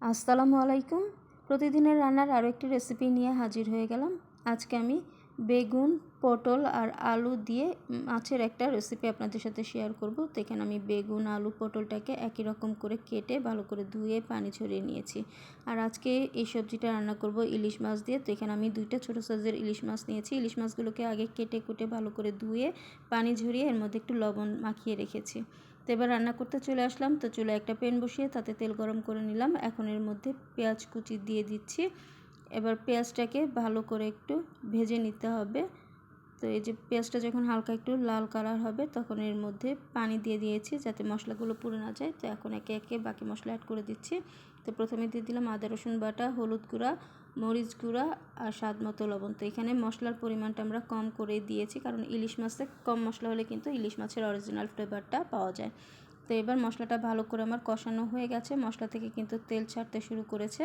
আসসালামু আলাইকুম। প্রতিদিনের রান্নার আরও একটি রেসিপি নিয়ে হাজির হয়ে গেলাম। আজকে আমি বেগুন, পটল আর আলু দিয়ে মাছের একটা রেসিপি আপনাদের সাথে শেয়ার করব। তো এখানে আমি বেগুন, আলু, পটলটাকে একই রকম করে কেটে ভালো করে ধুয়ে পানি ছড়িয়ে নিয়েছি। আর আজকে এই সবজিটা রান্না করব ইলিশ মাছ দিয়ে। তো এখানে আমি দুইটা ছোটো সাইজের ইলিশ মাছ নিয়েছি। ইলিশ মাছগুলোকে আগে কেটে কুটে ভালো করে ধুয়ে পানি ঝরিয়ে এর মধ্যে একটু লবণ মাখিয়ে রেখেছি। তো এবার রান্না করতে চলে আসলাম। তো চুলে একটা প্যান বসিয়ে তাতে তেল গরম করে নিলাম। এখন এর মধ্যে পেঁয়াজ কুচি দিয়ে দিচ্ছি। এবার পেঁয়াজটাকে ভালো করে একটু ভেজে নিতে হবে। তো এই যে পেঁয়াজটা যখন হালকা একটু লাল কালার হবে, তখন এর মধ্যে পানি দিয়ে দিয়েছি যাতে মশলাগুলো পুড়ে না যায়। তো এখন একে একে বাকি মশলা অ্যাড করে দিচ্ছি। তো প্রথমে দিয়ে দিলাম আদা, রসুন বাটা, হলুদ গুঁড়া, মরিচ গুঁড়া আর স্বাদ মতো লবণ। তো এখানে মশলার পরিমাণটা আমরা কম করে দিয়েছি, কারণ ইলিশ মাছে কম মশলা হলে কিন্তু ইলিশ মাছের অরিজিনাল ফ্লেভারটা পাওয়া যায়। তো এবার মশলাটা ভালো করে আমার কষানো হয়ে গেছে। মশলা থেকে কিন্তু তেল ছাড়তে শুরু করেছে।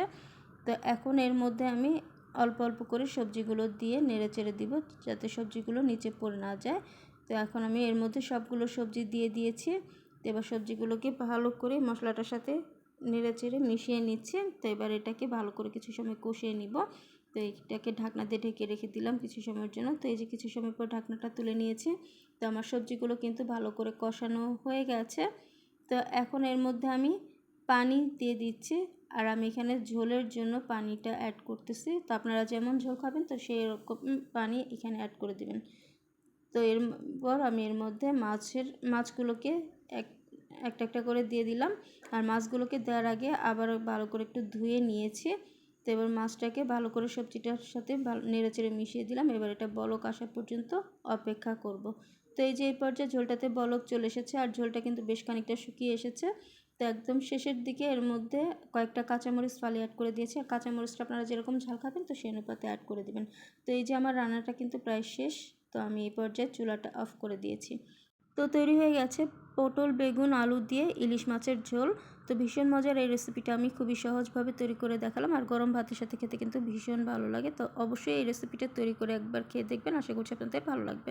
তো এখন এর মধ্যে আমি অল্প অল্প করে সবজিগুলো দিয়ে নেড়ে চেড়ে দিব যাতে সবজিগুলো নিচে পড়ে না যায়। তো এখন আমি এর মধ্যে সবগুলো সবজি দিয়ে দিয়েছি। তো এবার সবজিগুলোকে ভালো করে মশলাটার সাথে নেড়ে চেড়ে মিশিয়ে নিচ্ছে। তো এবার এটাকে ভালো করে কিছু সময় কষিয়ে নিব। তো এটাকে ঢাকনা দিয়ে ঢেকে রেখে দিলাম কিছু সময়ের জন্য। তো এই যে কিছু সময় পর ঢাকনাটা তুলে নিয়েছি। তো আমার সবজিগুলো কিন্তু ভালো করে কষানো হয়ে গেছে। তো এখন এর মধ্যে আমি পানি দিয়ে দিচ্ছি। আর আমি এখানে ঝোলের জন্য পানিটা অ্যাড করতেছি। তো আপনারা যেমন ঝোল খাবেন, তো সেই রকম পানি এখানে অ্যাড করে দেবেন। তো এরপর আমি এর মধ্যে মাছের, মাছগুলোকে এক, একটা একটা করে দিয়ে দিলাম। আর মাছগুলোকে দেওয়ার আগে আবার ভালো করে একটু ধুয়ে নিয়েছি। তো এবার মাছটাকে ভালো করে সবজিটার সাথে ভালো নেড়েচেড়ে মিশিয়ে দিলাম। এবার এটা বলক আসা পর্যন্ত অপেক্ষা করব। তো এই যে এই পর্যায়ে ঝোলটাতে বলক চলে এসেছে আর ঝোলটা কিন্তু বেশ খানিকটা শুকিয়ে এসেছে। তো একদম শেষের দিকে এর মধ্যে কয়েকটা কাঁচামরিচ ফালি অ্যাড করে দিয়েছি। আর কাঁচামরিচটা আপনারা যেরকম ঝাল খাবেন তো সেই অনুপাতে অ্যাড করে দেবেন। তো এই যে আমার রান্নাটা কিন্তু প্রায় শেষ, তো আমি এই পর্যায়ে চুলাটা অফ করে দিয়েছি। তো তৈরি হয়ে গেছে পটল, বেগুন, আলু দিয়ে ইলিশ মাছের ঝোল। তো ভীষণ মজার এই রেসিপিটা আমি খুবই সহজভাবে তৈরি করে দেখালাম আর গরম ভাতের সাথে খেতে কিন্তু ভীষণ ভালো লাগে। তো অবশ্যই এই রেসিপিটা তৈরি করে একবার খেয়ে দেখবেন। আশা করছি আপনাদের ভালো লাগবে।